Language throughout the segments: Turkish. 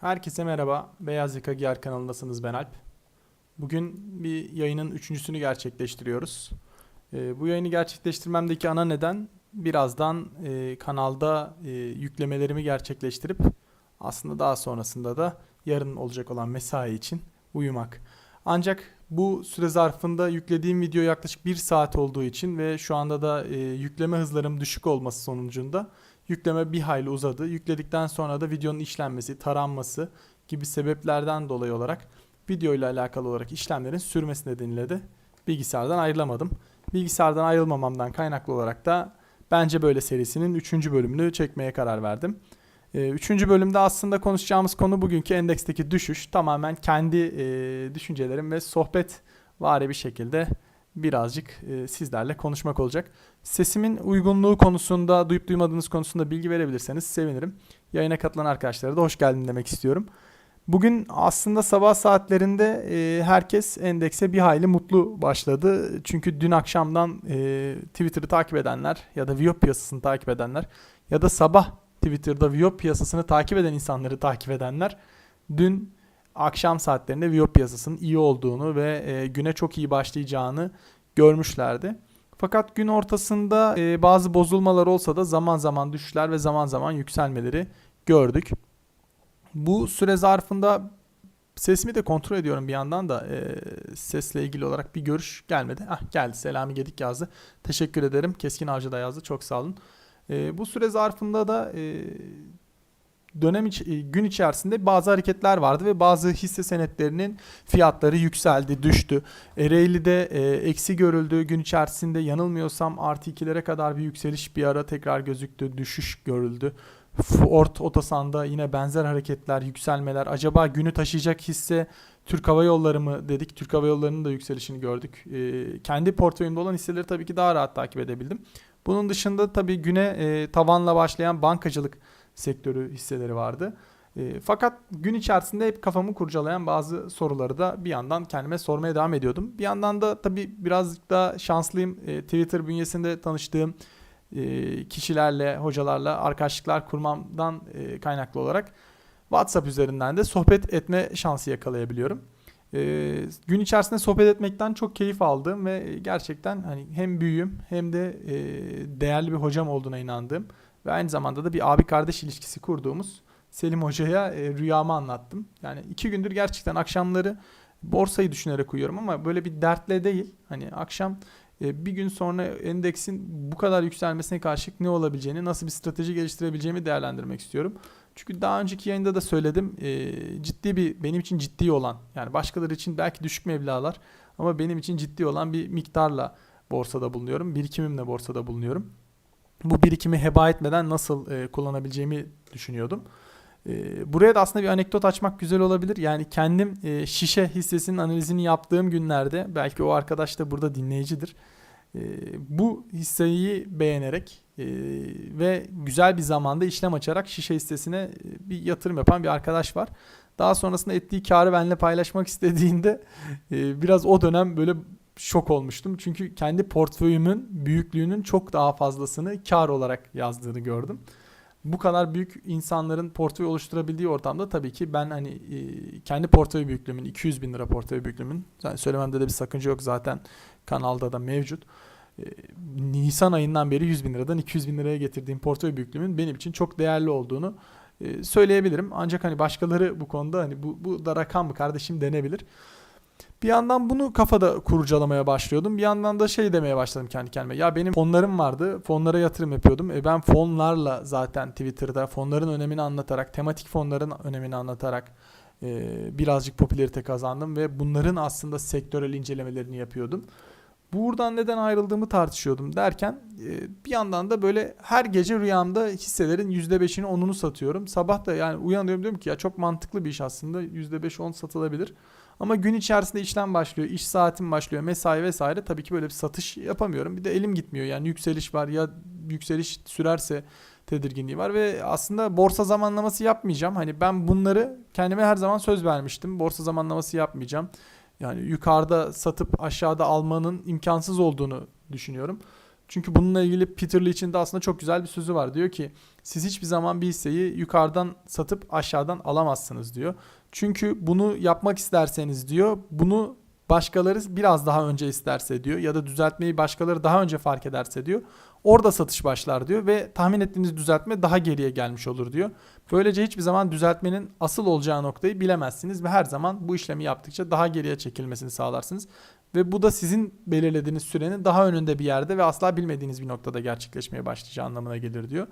Herkese merhaba. Beyaz Yaka Giyer kanalındasınız ben Alp. Bugün bir yayının üçüncüsünü gerçekleştiriyoruz. Ee, bu yayını gerçekleştirmemdeki ana neden birazdan e, kanalda e, yüklemelerimi gerçekleştirip aslında daha sonrasında da yarın olacak olan mesai için uyumak. Ancak bu süre zarfında yüklediğim video yaklaşık bir saat olduğu için ve şu anda da e, yükleme hızlarım düşük olması sonucunda yükleme bir hayli uzadı. Yükledikten sonra da videonun işlenmesi, taranması gibi sebeplerden dolayı olarak video ile alakalı olarak işlemlerin sürmesi nedeniyle de bilgisayardan ayrılamadım. Bilgisayardan ayrılmamamdan kaynaklı olarak da bence böyle serisinin 3. bölümünü çekmeye karar verdim. 3. bölümde aslında konuşacağımız konu bugünkü endeksteki düşüş. Tamamen kendi düşüncelerim ve sohbet vari bir şekilde birazcık e, sizlerle konuşmak olacak. Sesimin uygunluğu konusunda, duyup duymadığınız konusunda bilgi verebilirseniz sevinirim. Yayına katılan arkadaşlara da hoş geldin demek istiyorum. Bugün aslında sabah saatlerinde e, herkes endekse bir hayli mutlu başladı. Çünkü dün akşamdan e, Twitter'ı takip edenler ya da Viyop piyasasını takip edenler ya da sabah Twitter'da Viyop piyasasını takip eden insanları takip edenler dün akşam saatlerinde Viyop piyasasının iyi olduğunu ve e, güne çok iyi başlayacağını görmüşlerdi. Fakat gün ortasında e, bazı bozulmalar olsa da zaman zaman düşüşler ve zaman zaman yükselmeleri gördük. Bu süre zarfında sesimi de kontrol ediyorum bir yandan da e, sesle ilgili olarak bir görüş gelmedi. Ah geldi Selami Gedik yazdı. Teşekkür ederim. Keskin Avcı da yazdı. Çok sağ olun. E, bu süre zarfında da e, dönem iç, e, gün içerisinde bazı hareketler vardı ve bazı hisse senetlerinin fiyatları yükseldi, düştü. Ereğli'de e, eksi görüldü. Gün içerisinde yanılmıyorsam artı 2'lere kadar bir yükseliş bir ara tekrar gözüktü. Düşüş görüldü. Ford Otosan'da yine benzer hareketler, yükselmeler. Acaba günü taşıyacak hisse Türk Hava Yolları mı dedik. Türk Hava Yolları'nın da yükselişini gördük. E, kendi portföyümde olan hisseleri tabii ki daha rahat takip edebildim. Bunun dışında tabii güne e, tavanla başlayan bankacılık sektörü hisseleri vardı. E, fakat gün içerisinde hep kafamı kurcalayan bazı soruları da bir yandan kendime sormaya devam ediyordum. Bir yandan da tabii birazcık da şanslıyım. E, Twitter bünyesinde tanıştığım e, kişilerle, hocalarla arkadaşlıklar kurmamdan kaynaklı olarak WhatsApp üzerinden de sohbet etme şansı yakalayabiliyorum. Gün içerisinde sohbet etmekten çok keyif aldım ve gerçekten hani hem büyüğüm hem de değerli bir hocam olduğuna inandığım ve aynı zamanda da bir abi kardeş ilişkisi kurduğumuz Selim Hoca'ya e, rüyamı anlattım. Yani iki gündür gerçekten akşamları borsayı düşünerek uyuyorum ama böyle bir dertle değil. Hani akşam e, bir gün sonra endeksin bu kadar yükselmesine karşılık ne olabileceğini, nasıl bir strateji geliştirebileceğimi değerlendirmek istiyorum. Çünkü daha önceki yayında da söyledim. E, ciddi bir benim için ciddi olan yani başkaları için belki düşük meblalar ama benim için ciddi olan bir miktarla borsada bulunuyorum. Birikimimle borsada bulunuyorum bu birikimi heba etmeden nasıl e, kullanabileceğimi düşünüyordum. E, buraya da aslında bir anekdot açmak güzel olabilir. Yani kendim e, şişe hissesinin analizini yaptığım günlerde belki o arkadaş da burada dinleyicidir. E, bu hisseyi beğenerek e, ve güzel bir zamanda işlem açarak şişe hissesine e, bir yatırım yapan bir arkadaş var. Daha sonrasında ettiği karı benimle paylaşmak istediğinde e, biraz o dönem böyle şok olmuştum. Çünkü kendi portföyümün büyüklüğünün çok daha fazlasını kar olarak yazdığını gördüm. Bu kadar büyük insanların portföy oluşturabildiği ortamda tabii ki ben hani e, kendi portföy büyüklüğümün 200 bin lira portföy büyüklüğümün yani söylememde de bir sakınca yok zaten kanalda da mevcut. E, Nisan ayından beri 100 bin liradan 200 bin liraya getirdiğim portföy büyüklüğümün benim için çok değerli olduğunu e, söyleyebilirim. Ancak hani başkaları bu konuda hani bu, bu da rakam mı kardeşim denebilir. Bir yandan bunu kafada kurcalamaya başlıyordum. Bir yandan da şey demeye başladım kendi kendime. Ya benim fonlarım vardı. Fonlara yatırım yapıyordum. E ben fonlarla zaten Twitter'da fonların önemini anlatarak, tematik fonların önemini anlatarak e, birazcık popülerite kazandım ve bunların aslında sektörel incelemelerini yapıyordum. Buradan neden ayrıldığımı tartışıyordum derken e, bir yandan da böyle her gece rüyamda hisselerin %5'ini 10'unu satıyorum. Sabah da yani uyanıyorum diyorum ki ya çok mantıklı bir iş aslında %5 10 satılabilir. Ama gün içerisinde işlem başlıyor, iş saatim başlıyor, mesai vesaire. Tabii ki böyle bir satış yapamıyorum. Bir de elim gitmiyor. Yani yükseliş var ya yükseliş sürerse tedirginliği var ve aslında borsa zamanlaması yapmayacağım. Hani ben bunları kendime her zaman söz vermiştim. Borsa zamanlaması yapmayacağım. Yani yukarıda satıp aşağıda almanın imkansız olduğunu düşünüyorum. Çünkü bununla ilgili Peter Lynch'in de aslında çok güzel bir sözü var. Diyor ki siz hiçbir zaman bir hisseyi yukarıdan satıp aşağıdan alamazsınız diyor. Çünkü bunu yapmak isterseniz diyor bunu başkaları biraz daha önce isterse diyor ya da düzeltmeyi başkaları daha önce fark ederse diyor. Orada satış başlar diyor ve tahmin ettiğiniz düzeltme daha geriye gelmiş olur diyor. Böylece hiçbir zaman düzeltmenin asıl olacağı noktayı bilemezsiniz ve her zaman bu işlemi yaptıkça daha geriye çekilmesini sağlarsınız. Ve bu da sizin belirlediğiniz sürenin daha önünde bir yerde ve asla bilmediğiniz bir noktada gerçekleşmeye başlayacağı anlamına gelir diyor.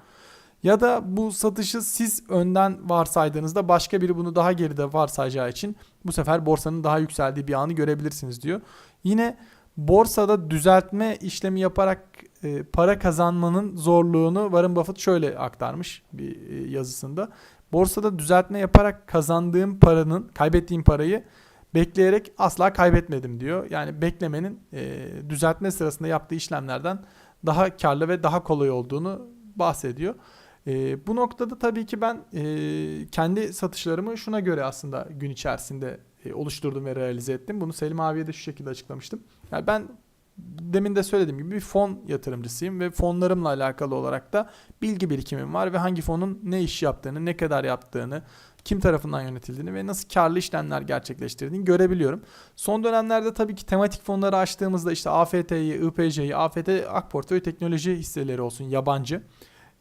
Ya da bu satışı siz önden varsaydığınızda başka biri bunu daha geride varsayacağı için bu sefer borsanın daha yükseldiği bir anı görebilirsiniz diyor. Yine borsada düzeltme işlemi yaparak e, para kazanmanın zorluğunu Warren Buffett şöyle aktarmış bir e, yazısında. Borsada düzeltme yaparak kazandığım paranın, kaybettiğim parayı bekleyerek asla kaybetmedim diyor. Yani beklemenin e, düzeltme sırasında yaptığı işlemlerden daha karlı ve daha kolay olduğunu bahsediyor. E, bu noktada tabii ki ben e, kendi satışlarımı şuna göre aslında gün içerisinde e, oluşturdum ve realize ettim. Bunu Selim abiye de şu şekilde açıklamıştım. Yani ben demin de söylediğim gibi bir fon yatırımcısıyım ve fonlarımla alakalı olarak da bilgi birikimim var ve hangi fonun ne iş yaptığını, ne kadar yaptığını, kim tarafından yönetildiğini ve nasıl karlı işlemler gerçekleştirdiğini görebiliyorum. Son dönemlerde tabii ki tematik fonları açtığımızda işte AFT'yi, IPC'yi, AFT Akportföy Teknoloji hisseleri olsun yabancı.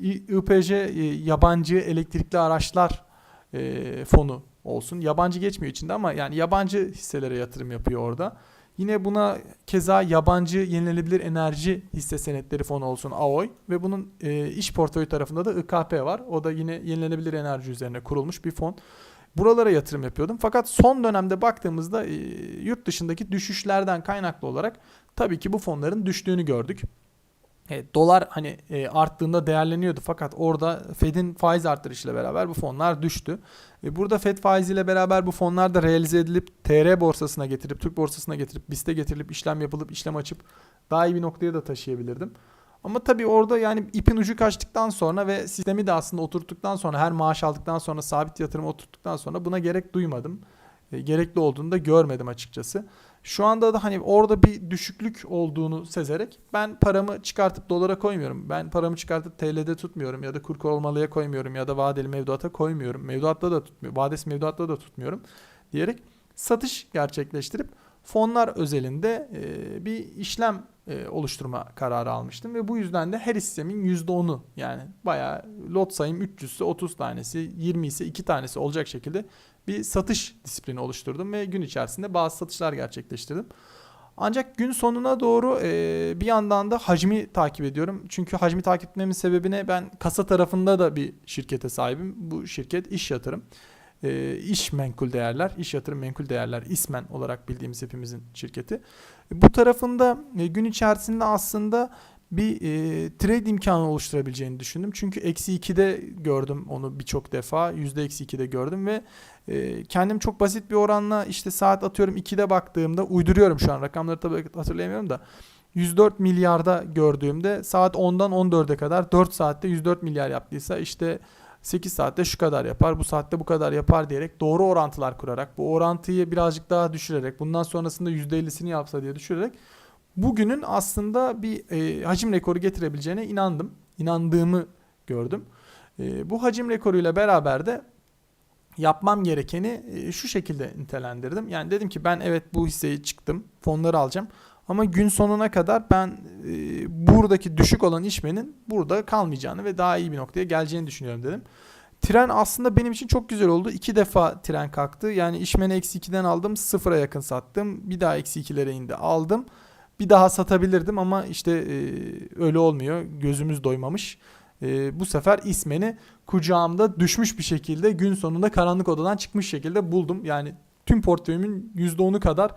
IPC e, yabancı elektrikli araçlar e, fonu olsun. Yabancı geçmiyor içinde ama yani yabancı hisselere yatırım yapıyor orada. Yine buna keza yabancı yenilenebilir enerji hisse senetleri fonu olsun AOY ve bunun e, iş portföyü tarafında da IKP var. O da yine yenilenebilir enerji üzerine kurulmuş bir fon. Buralara yatırım yapıyordum. Fakat son dönemde baktığımızda yurt dışındaki düşüşlerden kaynaklı olarak tabii ki bu fonların düştüğünü gördük. E, dolar hani e, arttığında değerleniyordu fakat orada Fed'in faiz artırışıyla beraber bu fonlar düştü. E, burada Fed faiziyle beraber bu fonlar da realize edilip TR borsasına getirip Türk borsasına getirip BIST'e getirilip işlem yapılıp işlem açıp daha iyi bir noktaya da taşıyabilirdim. Ama tabii orada yani ipin ucu kaçtıktan sonra ve sistemi de aslında oturttuktan sonra her maaş aldıktan sonra sabit yatırımı oturttuktan sonra buna gerek duymadım. E, gerekli olduğunu da görmedim açıkçası. Şu anda da hani orada bir düşüklük olduğunu sezerek ben paramı çıkartıp dolara koymuyorum. Ben paramı çıkartıp TL'de tutmuyorum ya da kur korumalıya koymuyorum ya da vadeli mevduata koymuyorum. Mevduatta da tutmuyorum. Vadesi mevduatta da tutmuyorum diyerek satış gerçekleştirip fonlar özelinde bir işlem oluşturma kararı almıştım ve bu yüzden de her hissemin %10'u yani bayağı lot sayım 300 ise 30 tanesi 20 ise 2 tanesi olacak şekilde bir satış disiplini oluşturdum ve gün içerisinde bazı satışlar gerçekleştirdim. Ancak gün sonuna doğru e, bir yandan da hacmi takip ediyorum. Çünkü hacmi takip etmemin sebebine ben kasa tarafında da bir şirkete sahibim. Bu şirket iş yatırım. E, iş menkul değerler, iş yatırım menkul değerler, ismen olarak bildiğimiz hepimizin şirketi. Bu tarafında e, gün içerisinde aslında bir e, trade imkanı oluşturabileceğini düşündüm. Çünkü eksi 2'de gördüm onu birçok defa. Yüzde eksi 2'de gördüm ve e, kendim çok basit bir oranla işte saat atıyorum 2'de baktığımda uyduruyorum şu an rakamları tabii hatırlayamıyorum da 104 milyarda gördüğümde saat 10'dan 14'e kadar 4 saatte 104 milyar yaptıysa işte 8 saatte şu kadar yapar, bu saatte bu kadar yapar diyerek doğru orantılar kurarak, bu orantıyı birazcık daha düşürerek, bundan sonrasında %50'sini yapsa diye düşürerek bugünün aslında bir e, hacim rekoru getirebileceğine inandım. İnandığımı gördüm. E, bu hacim rekoruyla beraber de yapmam gerekeni e, şu şekilde nitelendirdim. Yani dedim ki ben evet bu hisseyi çıktım, fonları alacağım. Ama gün sonuna kadar ben e, buradaki düşük olan işmenin burada kalmayacağını ve daha iyi bir noktaya geleceğini düşünüyorum dedim. Tren aslında benim için çok güzel oldu. İki defa tren kalktı. Yani işmeni eksi 2'den aldım. Sıfıra yakın sattım. Bir daha eksi 2'lere indi. Aldım. Bir daha satabilirdim ama işte e, öyle olmuyor. Gözümüz doymamış. E, bu sefer ismeni kucağımda düşmüş bir şekilde gün sonunda karanlık odadan çıkmış şekilde buldum. Yani tüm portföyümün %10'u kadar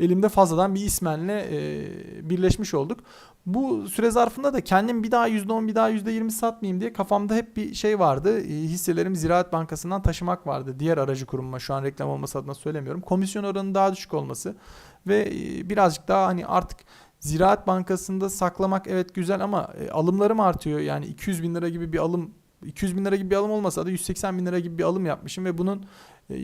elimde fazladan bir ismenle e, birleşmiş olduk. Bu süre zarfında da kendim bir daha %10 bir daha %20 satmayayım diye kafamda hep bir şey vardı. E, hisselerimi Ziraat Bankası'ndan taşımak vardı. Diğer aracı kurumuma şu an reklam olması adına söylemiyorum. Komisyon oranının daha düşük olması ve e, birazcık daha hani artık Ziraat Bankası'nda saklamak evet güzel ama e, alımlarım artıyor. Yani 200 bin lira gibi bir alım 200 bin lira gibi bir alım olmasa da 180 bin lira gibi bir alım yapmışım ve bunun e,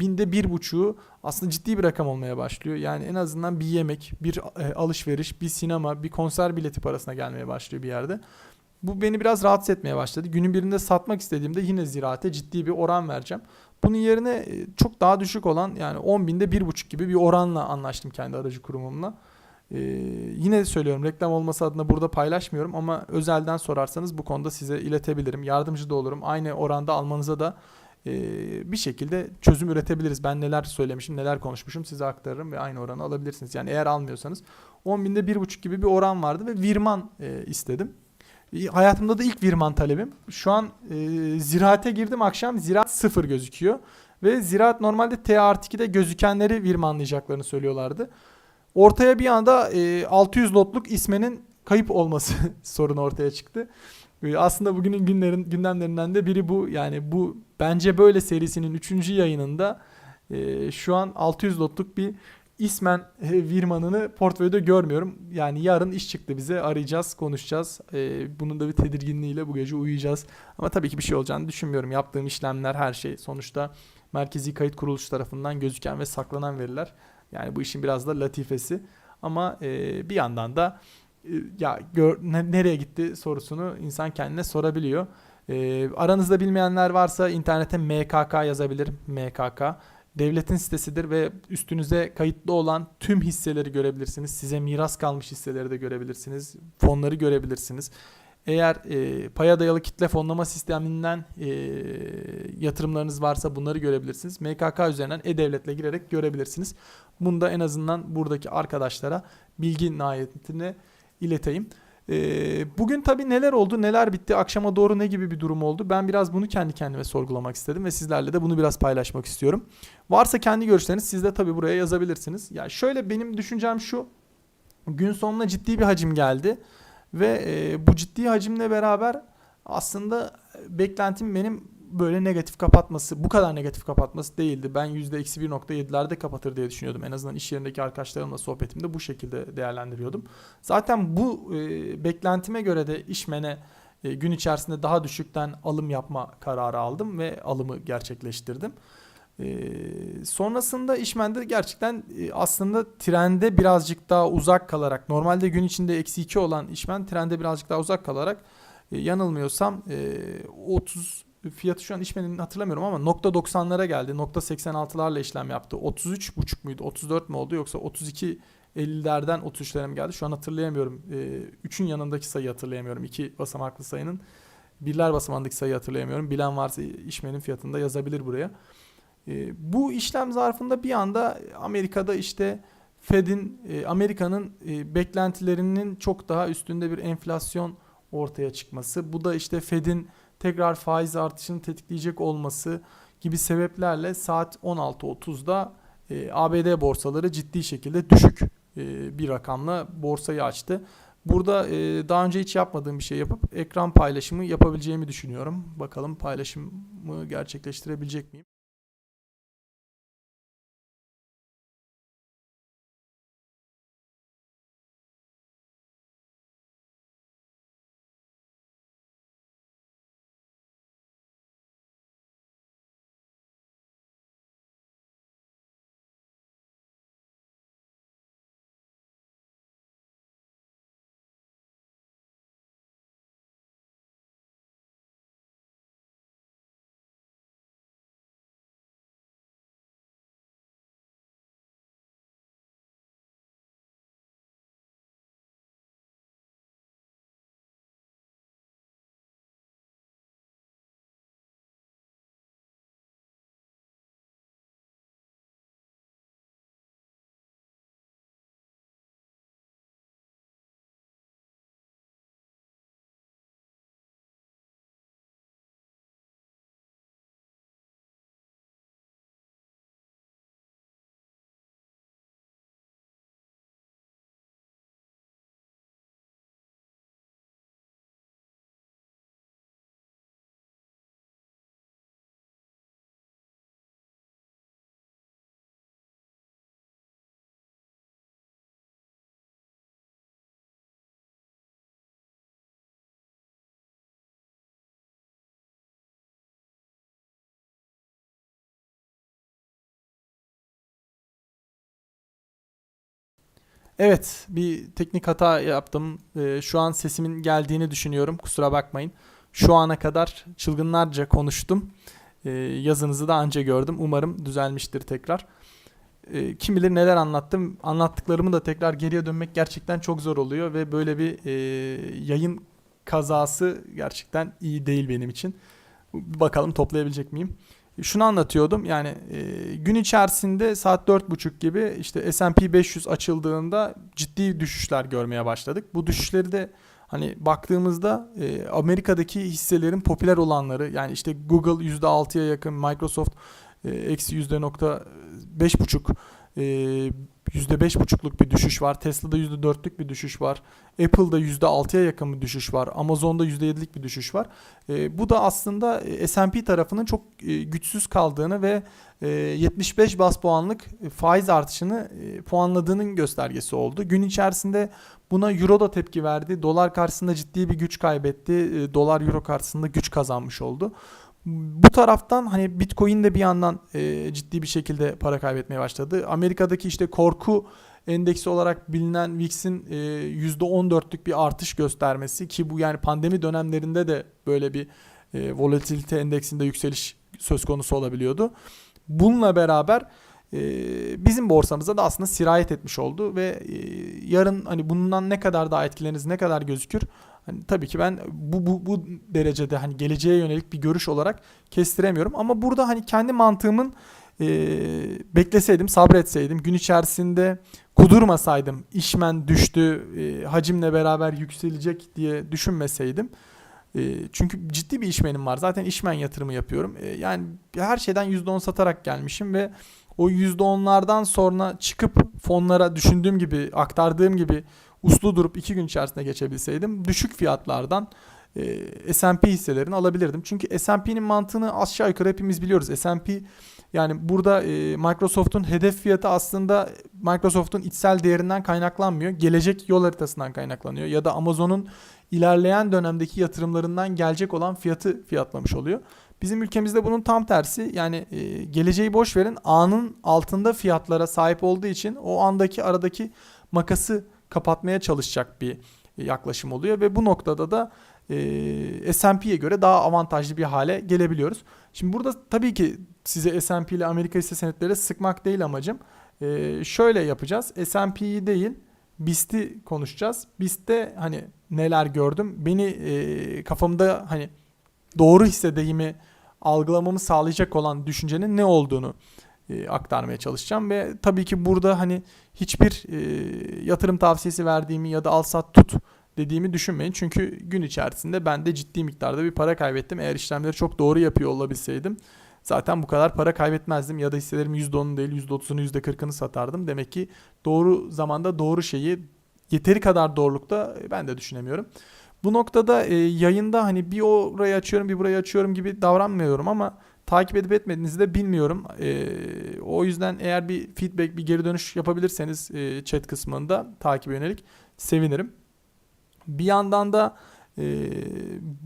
binde bir buçuğu aslında ciddi bir rakam olmaya başlıyor. Yani en azından bir yemek, bir e, alışveriş, bir sinema, bir konser bileti parasına gelmeye başlıyor bir yerde. Bu beni biraz rahatsız etmeye başladı. Günün birinde satmak istediğimde yine ziraate ciddi bir oran vereceğim. Bunun yerine e, çok daha düşük olan yani 10 binde 1,5 gibi bir oranla anlaştım kendi aracı kurumumla. Ee, yine söylüyorum reklam olması adına burada paylaşmıyorum ama özelden sorarsanız bu konuda size iletebilirim. Yardımcı da olurum. Aynı oranda almanıza da e, bir şekilde çözüm üretebiliriz. Ben neler söylemişim, neler konuşmuşum size aktarırım ve aynı oranı alabilirsiniz. Yani eğer almıyorsanız 10 binde 1,5 gibi bir oran vardı ve Virman e, istedim. E, Hayatımda da ilk Virman talebim. Şu an e, ziraate girdim akşam ziraat sıfır gözüküyor. Ve ziraat normalde T artı 2'de gözükenleri virmanlayacaklarını söylüyorlardı. Ortaya bir anda e, 600 lotluk ismenin kayıp olması sorunu ortaya çıktı. E, aslında bugünün günlerin gündemlerinden de biri bu. Yani bu bence böyle serisinin 3. yayınında e, şu an 600 lotluk bir ismen e, Virman'ını portföyde görmüyorum. Yani yarın iş çıktı bize arayacağız, konuşacağız. E, bunun da bir tedirginliğiyle bu gece uyuyacağız. Ama tabii ki bir şey olacağını düşünmüyorum. Yaptığım işlemler her şey sonuçta merkezi kayıt kuruluşu tarafından gözüken ve saklanan veriler. Yani bu işin biraz da latifesi. Ama e, bir yandan da e, ya gör, ne- nereye gitti sorusunu insan kendine sorabiliyor. E, aranızda bilmeyenler varsa internete MKK yazabilir. MKK devletin sitesidir ve üstünüze kayıtlı olan tüm hisseleri görebilirsiniz. Size miras kalmış hisseleri de görebilirsiniz. Fonları görebilirsiniz. Eğer e, paya dayalı kitle fonlama sisteminden e, yatırımlarınız varsa bunları görebilirsiniz. MKK üzerinden e-devletle girerek görebilirsiniz. Bunu da en azından buradaki arkadaşlara bilgi nihayetine ileteyim. E, bugün tabii neler oldu, neler bitti, akşama doğru ne gibi bir durum oldu? Ben biraz bunu kendi kendime sorgulamak istedim ve sizlerle de bunu biraz paylaşmak istiyorum. Varsa kendi görüşleriniz siz de tabii buraya yazabilirsiniz. Ya şöyle benim düşüncem şu. Gün sonuna ciddi bir hacim geldi. Ve e, bu ciddi hacimle beraber aslında beklentim benim böyle negatif kapatması, bu kadar negatif kapatması değildi. Ben %-1.7'lerde kapatır diye düşünüyordum. En azından iş yerindeki arkadaşlarımla sohbetimde bu şekilde değerlendiriyordum. Zaten bu e, beklentime göre de işmene e, gün içerisinde daha düşükten alım yapma kararı aldım ve alımı gerçekleştirdim. Ee, sonrasında işmende gerçekten e, aslında trende birazcık daha uzak kalarak normalde gün içinde eksi 2 olan işmen trende birazcık daha uzak kalarak e, yanılmıyorsam e, 30 fiyatı şu an işmenin hatırlamıyorum ama nokta 90'lara geldi. Nokta 86'larla işlem yaptı. 33,5 muydu? 34 mu oldu yoksa 32 50'lerden 33'lere mi geldi? Şu an hatırlayamıyorum. 3'ün yanındaki sayıyı hatırlayamıyorum. 2 basamaklı sayının birler basamağındaki sayıyı hatırlayamıyorum. Bilen varsa işmenin fiyatını da yazabilir buraya. E, bu işlem zarfında bir anda Amerika'da işte Fed'in, e, Amerika'nın e, beklentilerinin çok daha üstünde bir enflasyon ortaya çıkması. Bu da işte Fed'in tekrar faiz artışını tetikleyecek olması gibi sebeplerle saat 16.30'da e, ABD borsaları ciddi şekilde düşük bir rakamla borsayı açtı. Burada daha önce hiç yapmadığım bir şey yapıp ekran paylaşımı yapabileceğimi düşünüyorum. Bakalım paylaşımı gerçekleştirebilecek miyim? Evet, bir teknik hata yaptım. Ee, şu an sesimin geldiğini düşünüyorum. Kusura bakmayın. Şu ana kadar çılgınlarca konuştum. Ee, yazınızı da anca gördüm. Umarım düzelmiştir tekrar. Ee, kim bilir neler anlattım. Anlattıklarımı da tekrar geriye dönmek gerçekten çok zor oluyor ve böyle bir e, yayın kazası gerçekten iyi değil benim için. Bakalım toplayabilecek miyim? Şunu anlatıyordum yani e, gün içerisinde saat 4.30 gibi işte S&P 500 açıldığında ciddi düşüşler görmeye başladık. Bu düşüşleri de hani baktığımızda e, Amerika'daki hisselerin popüler olanları yani işte Google %6'ya yakın, Microsoft e, eksi %5.5 e, %5.5'luk bir düşüş var. Tesla'da %4'lük bir düşüş var. Apple'da %6'ya yakın bir düşüş var. Amazon'da %7'lik bir düşüş var. E, bu da aslında e, S&P tarafının çok e, güçsüz kaldığını ve e, 75 bas puanlık faiz artışını e, puanladığının göstergesi oldu. Gün içerisinde buna Euro da tepki verdi. Dolar karşısında ciddi bir güç kaybetti. E, dolar Euro karşısında güç kazanmış oldu. Bu taraftan hani Bitcoin de bir yandan e, ciddi bir şekilde para kaybetmeye başladı. Amerika'daki işte korku endeksi olarak bilinen VIX'in e, %14'lük bir artış göstermesi ki bu yani pandemi dönemlerinde de böyle bir e, volatilite endeksinde yükseliş söz konusu olabiliyordu. Bununla beraber e, bizim borsamıza da aslında sirayet etmiş oldu ve e, yarın hani bundan ne kadar daha etkileriniz ne kadar gözükür Hani tabii ki ben bu, bu, bu derecede hani geleceğe yönelik bir görüş olarak kestiremiyorum. Ama burada hani kendi mantığımın e, bekleseydim, sabretseydim, gün içerisinde kudurmasaydım, işmen düştü, e, hacimle beraber yükselecek diye düşünmeseydim. E, çünkü ciddi bir işmenim var. Zaten işmen yatırımı yapıyorum. E, yani her şeyden %10 satarak gelmişim ve o %10'lardan sonra çıkıp fonlara düşündüğüm gibi, aktardığım gibi uslu durup 2 gün içerisinde geçebilseydim düşük fiyatlardan e, S&P hisselerini alabilirdim. Çünkü S&P'nin mantığını aşağı yukarı hepimiz biliyoruz. S&P yani burada e, Microsoft'un hedef fiyatı aslında Microsoft'un içsel değerinden kaynaklanmıyor. Gelecek yol haritasından kaynaklanıyor. Ya da Amazon'un ilerleyen dönemdeki yatırımlarından gelecek olan fiyatı fiyatlamış oluyor. Bizim ülkemizde bunun tam tersi yani e, geleceği boş verin anın altında fiyatlara sahip olduğu için o andaki aradaki makası kapatmaya çalışacak bir yaklaşım oluyor ve bu noktada da e, S&P'ye göre daha avantajlı bir hale gelebiliyoruz. Şimdi burada tabii ki size S&P ile Amerika hisse senetleri sıkmak değil amacım. E, şöyle yapacağız. S&P'yi değil BIST'i konuşacağız. BIST'te hani neler gördüm. Beni e, kafamda hani doğru hissedeyimi algılamamı sağlayacak olan düşüncenin ne olduğunu e, aktarmaya çalışacağım ve tabii ki burada hani hiçbir e, yatırım tavsiyesi verdiğimi ya da al sat tut dediğimi düşünmeyin. Çünkü gün içerisinde ben de ciddi miktarda bir para kaybettim. Eğer işlemleri çok doğru yapıyor olabilseydim zaten bu kadar para kaybetmezdim ya da hisselerimi %10'unu değil %30'unu %40'ını satardım. Demek ki doğru zamanda doğru şeyi yeteri kadar doğrulukta ben de düşünemiyorum. Bu noktada e, yayında hani bir orayı açıyorum bir burayı açıyorum gibi davranmıyorum ama takip edip etmediğinizi de bilmiyorum. E, o yüzden eğer bir feedback, bir geri dönüş yapabilirseniz e, chat kısmında takip yönelik sevinirim. Bir yandan da e,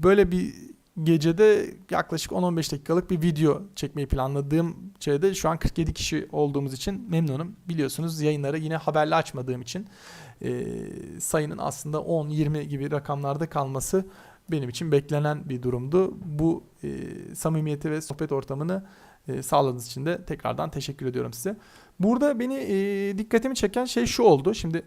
böyle bir gecede yaklaşık 10-15 dakikalık bir video çekmeyi planladığım şeyde şu an 47 kişi olduğumuz için memnunum. Biliyorsunuz yayınları yine haberli açmadığım için e, sayının aslında 10-20 gibi rakamlarda kalması benim için beklenen bir durumdu. Bu e, samimiyeti ve sohbet ortamını e, sağladığınız için de tekrardan teşekkür ediyorum size. Burada beni e, dikkatimi çeken şey şu oldu. Şimdi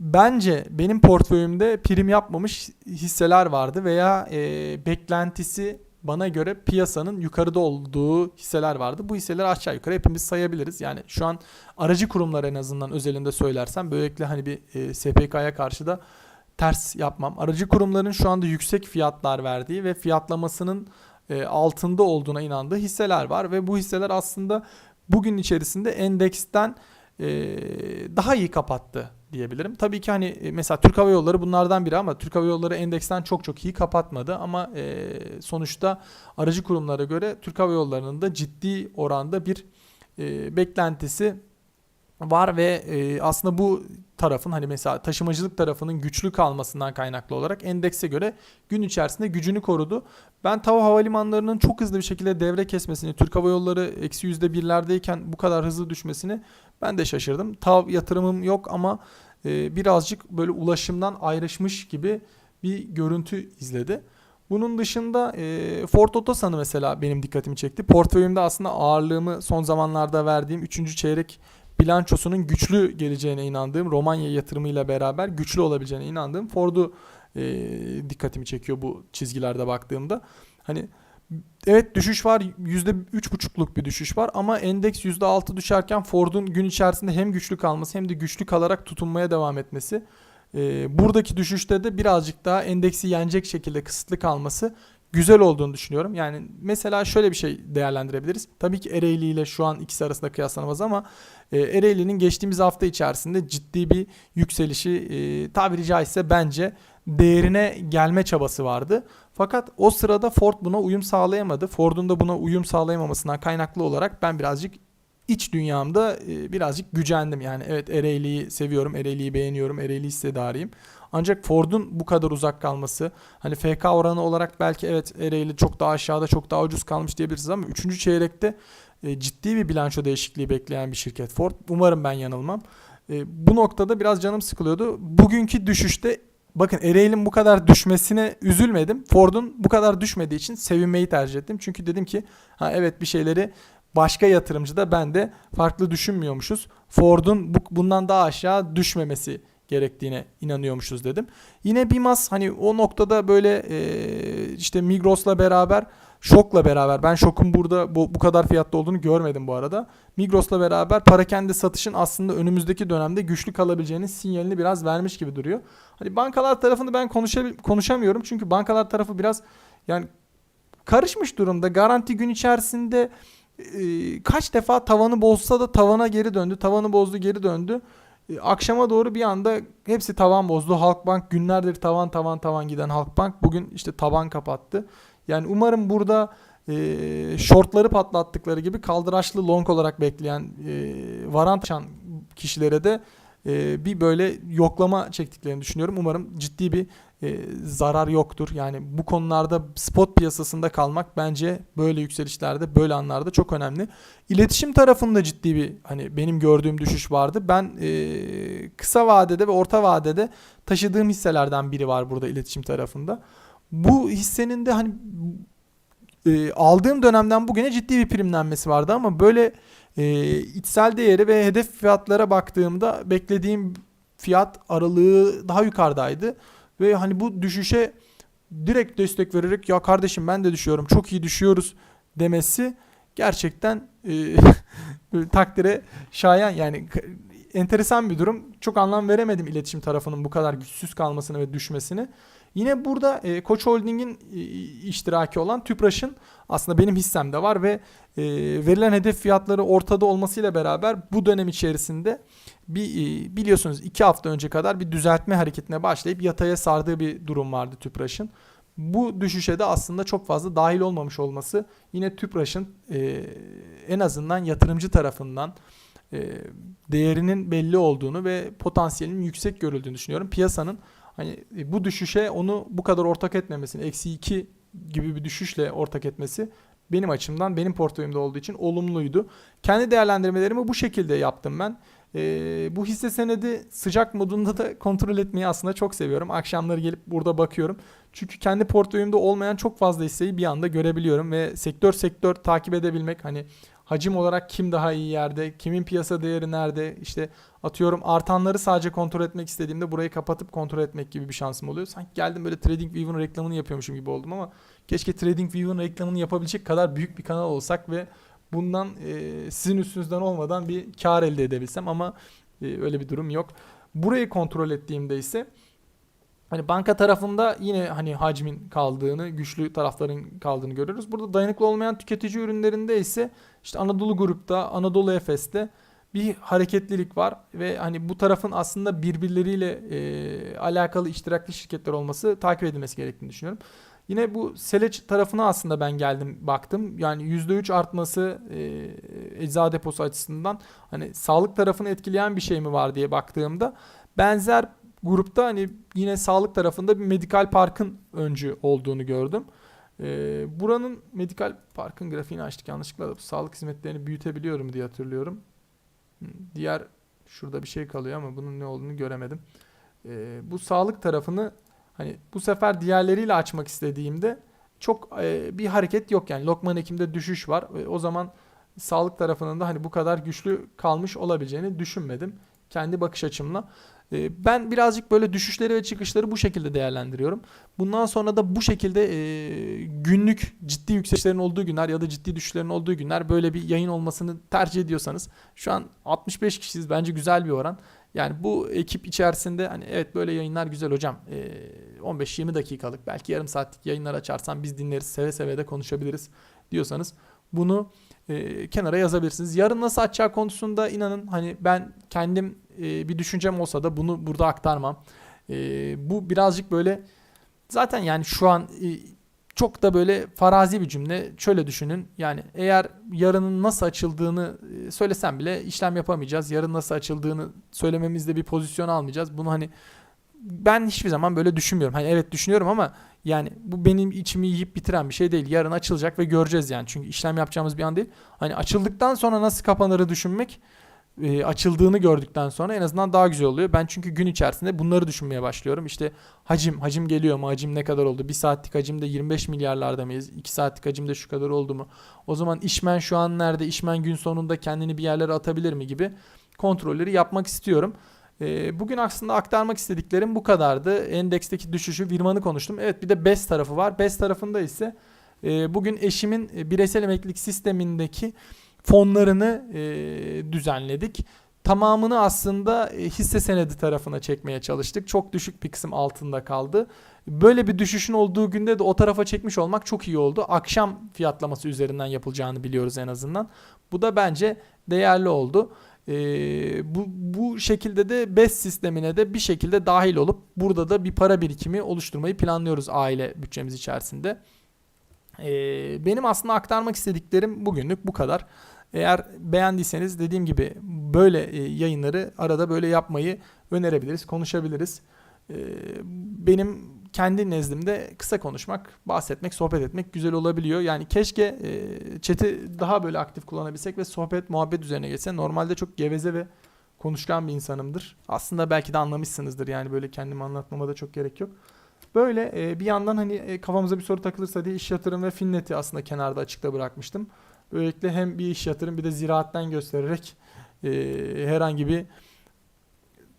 bence benim portföyümde prim yapmamış hisseler vardı veya e, beklentisi bana göre piyasanın yukarıda olduğu hisseler vardı. Bu hisseleri aşağı yukarı hepimiz sayabiliriz. Yani şu an aracı kurumlar en azından özelinde söylersem böylelikle hani bir e, SPK'ya karşı da ters yapmam. Aracı kurumların şu anda yüksek fiyatlar verdiği ve fiyatlamasının e, altında olduğuna inandığı hisseler var ve bu hisseler aslında bugün içerisinde endeksten e, daha iyi kapattı diyebilirim. Tabii ki hani e, mesela Türk Hava Yolları bunlardan biri ama Türk Hava Yolları endeksten çok çok iyi kapatmadı ama sonuçta aracı kurumlara göre Türk Hava Yolları'nın da ciddi oranda bir beklentisi var ve e, aslında bu tarafın hani mesela taşımacılık tarafının güçlü kalmasından kaynaklı olarak endekse göre gün içerisinde gücünü korudu. Ben TAV havalimanlarının çok hızlı bir şekilde devre kesmesini, Türk Hava Yolları eksi yüzde birlerdeyken bu kadar hızlı düşmesini ben de şaşırdım. TAV yatırımım yok ama e, birazcık böyle ulaşımdan ayrışmış gibi bir görüntü izledi. Bunun dışında e, Ford Otosan'ı mesela benim dikkatimi çekti. Portföyümde aslında ağırlığımı son zamanlarda verdiğim 3. çeyrek bilançosunun güçlü geleceğine inandığım, Romanya yatırımıyla beraber güçlü olabileceğine inandığım Ford'u e, dikkatimi çekiyor bu çizgilerde baktığımda. Hani evet düşüş var %3,5'luk bir düşüş var ama endeks %6 düşerken Ford'un gün içerisinde hem güçlü kalması hem de güçlü kalarak tutunmaya devam etmesi e, buradaki düşüşte de birazcık daha endeksi yenecek şekilde kısıtlı kalması güzel olduğunu düşünüyorum. Yani mesela şöyle bir şey değerlendirebiliriz. Tabii ki Ereğli ile şu an ikisi arasında kıyaslanamaz ama e, Ereğli'nin geçtiğimiz hafta içerisinde ciddi bir yükselişi e, tabiri caizse bence değerine gelme çabası vardı. Fakat o sırada Ford buna uyum sağlayamadı. Ford'un da buna uyum sağlayamamasından kaynaklı olarak ben birazcık iç dünyamda e, birazcık gücendim. Yani evet Ereğli'yi seviyorum, Ereğli'yi beğeniyorum, Ereğli hissedarıyım. Ancak Ford'un bu kadar uzak kalması, hani FK oranı olarak belki evet Ereğli çok daha aşağıda, çok daha ucuz kalmış diyebiliriz ama 3. çeyrekte e, ciddi bir bilanço değişikliği bekleyen bir şirket Ford. Umarım ben yanılmam. E, bu noktada biraz canım sıkılıyordu. Bugünkü düşüşte bakın Ereğli'nin bu kadar düşmesine üzülmedim. Ford'un bu kadar düşmediği için sevinmeyi tercih ettim. Çünkü dedim ki ha evet bir şeyleri başka yatırımcı da ben de farklı düşünmüyormuşuz. Ford'un bu, bundan daha aşağı düşmemesi gerektiğine inanıyormuşuz dedim. Yine Bimas hani o noktada böyle e, işte Migros'la beraber Şok'la beraber ben Şok'un burada bu, bu kadar fiyatta olduğunu görmedim bu arada. Migros'la beraber parakende satışın aslında önümüzdeki dönemde güçlü kalabileceğinin sinyalini biraz vermiş gibi duruyor. Hani bankalar tarafını ben konuşamıyorum çünkü bankalar tarafı biraz yani karışmış durumda. Garanti gün içerisinde e, kaç defa tavanı bozsa da tavana geri döndü. Tavanı bozdu geri döndü. E, akşama doğru bir anda hepsi tavan bozdu. Halkbank günlerdir tavan tavan tavan giden Halkbank bugün işte tavan kapattı. Yani umarım burada e, shortları patlattıkları gibi kaldıraçlı long olarak bekleyen e, varant açan kişilere de e, bir böyle yoklama çektiklerini düşünüyorum. Umarım ciddi bir e, zarar yoktur. Yani bu konularda spot piyasasında kalmak bence böyle yükselişlerde, böyle anlarda çok önemli. İletişim tarafında ciddi bir hani benim gördüğüm düşüş vardı. Ben e, kısa vadede ve orta vadede taşıdığım hisselerden biri var burada iletişim tarafında. Bu hissenin de hani e, aldığım dönemden bugüne ciddi bir primlenmesi vardı ama böyle e, içsel değeri ve hedef fiyatlara baktığımda beklediğim fiyat aralığı daha yukarıdaydı. Ve hani bu düşüşe direkt destek vererek ya kardeşim ben de düşüyorum çok iyi düşüyoruz demesi gerçekten e, takdire şayan yani enteresan bir durum. Çok anlam veremedim iletişim tarafının bu kadar güçsüz kalmasını ve düşmesini. Yine burada e, Koç Holding'in e, iştiraki olan Tüpraş'ın aslında benim hissemde var ve e, verilen hedef fiyatları ortada olmasıyla beraber bu dönem içerisinde bir e, biliyorsunuz iki hafta önce kadar bir düzeltme hareketine başlayıp yataya sardığı bir durum vardı Tüpraş'ın. Bu düşüşe de aslında çok fazla dahil olmamış olması yine Tüpraş'ın e, en azından yatırımcı tarafından e, değerinin belli olduğunu ve potansiyelinin yüksek görüldüğünü düşünüyorum. Piyasanın hani e, bu düşüşe onu bu kadar ortak etmemesini, eksi 2 gibi bir düşüşle ortak etmesi benim açımdan benim portföyümde olduğu için olumluydu. Kendi değerlendirmelerimi bu şekilde yaptım ben. Ee, bu hisse senedi sıcak modunda da kontrol etmeyi aslında çok seviyorum. Akşamları gelip burada bakıyorum. Çünkü kendi portföyümde olmayan çok fazla hisseyi bir anda görebiliyorum ve sektör sektör takip edebilmek hani hacim olarak kim daha iyi yerde, kimin piyasa değeri nerede, işte atıyorum artanları sadece kontrol etmek istediğimde burayı kapatıp kontrol etmek gibi bir şansım oluyor. Sanki geldim böyle TradingView'un reklamını yapıyormuşum gibi oldum ama keşke TradingView'un reklamını yapabilecek kadar büyük bir kanal olsak ve bundan e, sizin üstünüzden olmadan bir kar elde edebilsem ama e, öyle bir durum yok. Burayı kontrol ettiğimde ise Hani banka tarafında yine hani hacmin kaldığını, güçlü tarafların kaldığını görüyoruz. Burada dayanıklı olmayan tüketici ürünlerinde ise işte Anadolu Grup'ta, Anadolu Efes'te bir hareketlilik var ve hani bu tarafın aslında birbirleriyle e, alakalı iştirakli şirketler olması takip edilmesi gerektiğini düşünüyorum. Yine bu Seleç tarafına aslında ben geldim baktım. Yani %3 artması e, ecza deposu açısından hani sağlık tarafını etkileyen bir şey mi var diye baktığımda benzer grupta hani yine sağlık tarafında bir medikal parkın öncü olduğunu gördüm. Ee, buranın medikal parkın grafiğini açtık yanlışlıkla sağlık hizmetlerini büyütebiliyorum diye hatırlıyorum. Diğer Şurada bir şey kalıyor ama bunun ne olduğunu göremedim. Ee, bu sağlık tarafını hani bu sefer diğerleriyle açmak istediğimde çok e, bir hareket yok yani Lokman Hekim'de düşüş var. E, o zaman sağlık tarafının da hani bu kadar güçlü kalmış olabileceğini düşünmedim kendi bakış açımla. E, ben birazcık böyle düşüşleri ve çıkışları bu şekilde değerlendiriyorum. Bundan sonra da bu şekilde e, günlük ciddi yükselişlerin olduğu günler ya da ciddi düşüşlerin olduğu günler böyle bir yayın olmasını tercih ediyorsanız şu an 65 kişiyiz bence güzel bir oran. Yani bu ekip içerisinde hani evet böyle yayınlar güzel hocam. E, 15-20 dakikalık belki yarım saatlik yayınlar açarsan biz dinleriz seve seve de konuşabiliriz diyorsanız bunu e, kenara yazabilirsiniz. Yarın nasıl açacağı konusunda inanın hani ben kendim e, bir düşüncem olsa da bunu burada aktarmam. E, bu birazcık böyle zaten yani şu an e, çok da böyle farazi bir cümle. Şöyle düşünün. Yani eğer yarının nasıl açıldığını e, söylesem bile işlem yapamayacağız. Yarın nasıl açıldığını söylememizde bir pozisyon almayacağız. Bunu hani ben hiçbir zaman böyle düşünmüyorum. Hani evet düşünüyorum ama yani bu benim içimi yiyip bitiren bir şey değil. Yarın açılacak ve göreceğiz yani. Çünkü işlem yapacağımız bir an değil. Hani açıldıktan sonra nasıl kapanırı düşünmek e, açıldığını gördükten sonra en azından daha güzel oluyor. Ben çünkü gün içerisinde bunları düşünmeye başlıyorum. İşte hacim, hacim geliyor mu? Hacim ne kadar oldu? Bir saatlik hacimde 25 milyarlarda mıyız? 2 saatlik hacimde şu kadar oldu mu? O zaman işmen şu an nerede? İşmen gün sonunda kendini bir yerlere atabilir mi gibi kontrolleri yapmak istiyorum. E, bugün aslında aktarmak istediklerim bu kadardı. Endeksteki düşüşü, Virman'ı konuştum. Evet bir de BES tarafı var. BES tarafında ise e, bugün eşimin e, bireysel emeklilik sistemindeki fonlarını e, düzenledik. Tamamını aslında e, hisse senedi tarafına çekmeye çalıştık. Çok düşük bir kısım altında kaldı. Böyle bir düşüşün olduğu günde de o tarafa çekmiş olmak çok iyi oldu. Akşam fiyatlaması üzerinden yapılacağını biliyoruz en azından. Bu da bence değerli oldu. Ee, bu, bu şekilde de BES sistemine de bir şekilde dahil olup burada da bir para birikimi oluşturmayı planlıyoruz aile bütçemiz içerisinde. Ee, benim aslında aktarmak istediklerim bugünlük bu kadar. Eğer beğendiyseniz dediğim gibi böyle e, yayınları arada böyle yapmayı önerebiliriz, konuşabiliriz. Ee, benim kendi nezdimde kısa konuşmak, bahsetmek, sohbet etmek güzel olabiliyor. Yani keşke e, chat'i daha böyle aktif kullanabilsek ve sohbet, muhabbet üzerine geçse. Normalde çok geveze ve konuşkan bir insanımdır. Aslında belki de anlamışsınızdır yani böyle kendimi anlatmama da çok gerek yok. Böyle e, bir yandan hani e, kafamıza bir soru takılırsa diye iş yatırım ve finneti aslında kenarda açıkta bırakmıştım. Böylelikle hem bir iş yatırım bir de ziraatten göstererek e, herhangi bir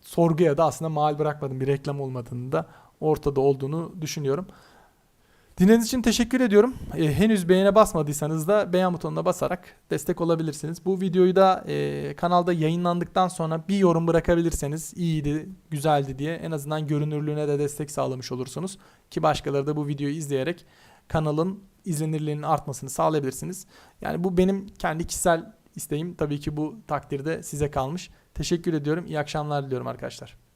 sorguya da aslında mal bırakmadım. Bir reklam olmadığını da ortada olduğunu düşünüyorum. Dinlediğiniz için teşekkür ediyorum. E, henüz beğene basmadıysanız da beğen butonuna basarak destek olabilirsiniz. Bu videoyu da e, kanalda yayınlandıktan sonra bir yorum bırakabilirseniz iyiydi, güzeldi diye en azından görünürlüğüne de destek sağlamış olursunuz. Ki başkaları da bu videoyu izleyerek kanalın izlenirliğinin artmasını sağlayabilirsiniz. Yani bu benim kendi kişisel isteğim. Tabii ki bu takdirde size kalmış. Teşekkür ediyorum. İyi akşamlar diliyorum arkadaşlar.